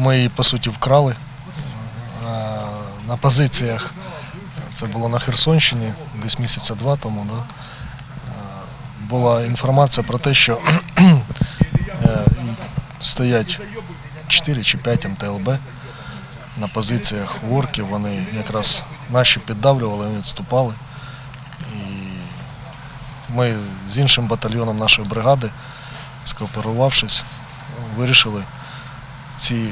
Ми її по суті вкрали е, на позиціях. Це було на Херсонщині десь місяця два тому. Да? Е, Була інформація про те, що е, стоять 4 чи 5 МТЛБ на позиціях у орків. Вони якраз наші піддавлювали, вони відступали. І ми з іншим батальйоном нашої бригади, скооперувавшись, вирішили ці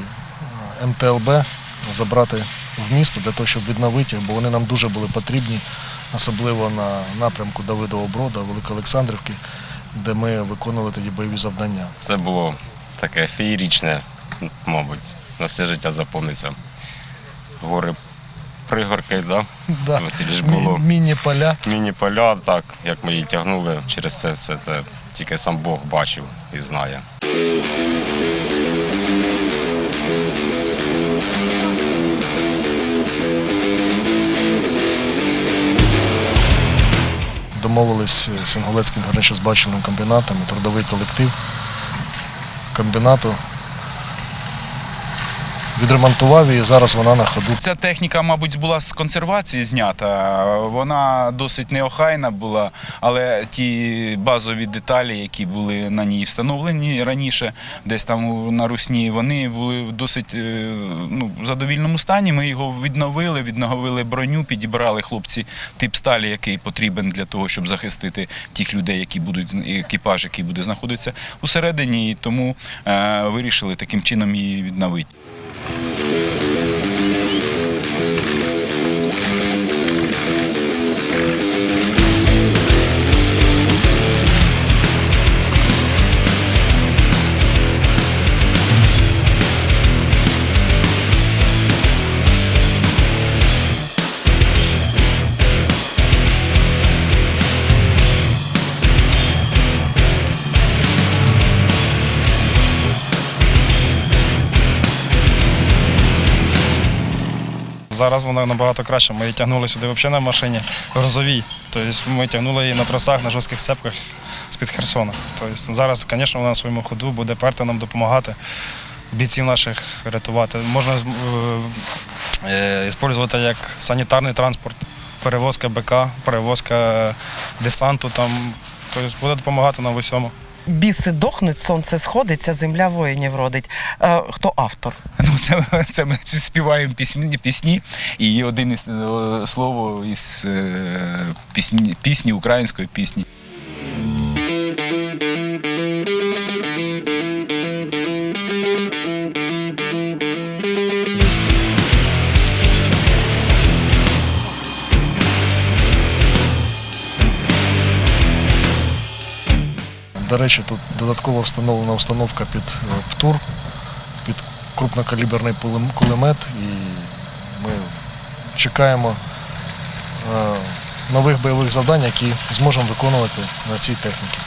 МТЛБ забрати в місто для того, щоб відновити їх, бо вони нам дуже були потрібні, особливо на напрямку Давидового Брода, Великоолександрівки, де ми виконували тоді бойові завдання. Це було таке феєрічне, мабуть, на все життя запомниться. Гори пригорки, да? Да. Василіш було. Міні-поля. Міні-поля, так, як ми її тягнули через це, це, це тільки сам Бог бачив і знає. Домовились з Інгулецьким гірничо-збагачувальним комбінатом трудовий колектив комбінату. Відремонтував її, зараз вона на ходу. Ця техніка, мабуть, була з консервації знята. Вона досить неохайна була, але ті базові деталі, які були на ній встановлені раніше, десь там на русні, вони були в досить е, ну, задовільному стані. Ми його відновили, відновили броню, підібрали хлопці тип сталі, який потрібен для того, щоб захистити тих людей, які будуть екіпаж, який буде знаходитися усередині. І тому е, вирішили таким чином її відновити. Зараз вона набагато краще. Ми її тягнули сюди взагалі на машині грузовій. Тобто ми тягнули її на тросах, на жорстких цепках з-під Херсона. Тобто зараз, звісно, вона на своєму ходу буде перти нам допомагати, бійців наших рятувати. Можна е, е, як санітарний транспорт, перевозка БК, перевозка десанту. Там, тобто буде допомагати нам в усьому. Біси дохнуть, сонце сходиться, земля воїнів родить. Е, хто автор? Ну, це, це ми співаємо пісні, пісні і один із е, слово із е, пісні, пісні української пісні. До речі, тут додатково встановлена установка під е, ПТУР, під крупнокаліберний кулемет, і ми чекаємо е, нових бойових завдань, які зможемо виконувати на цій техніці.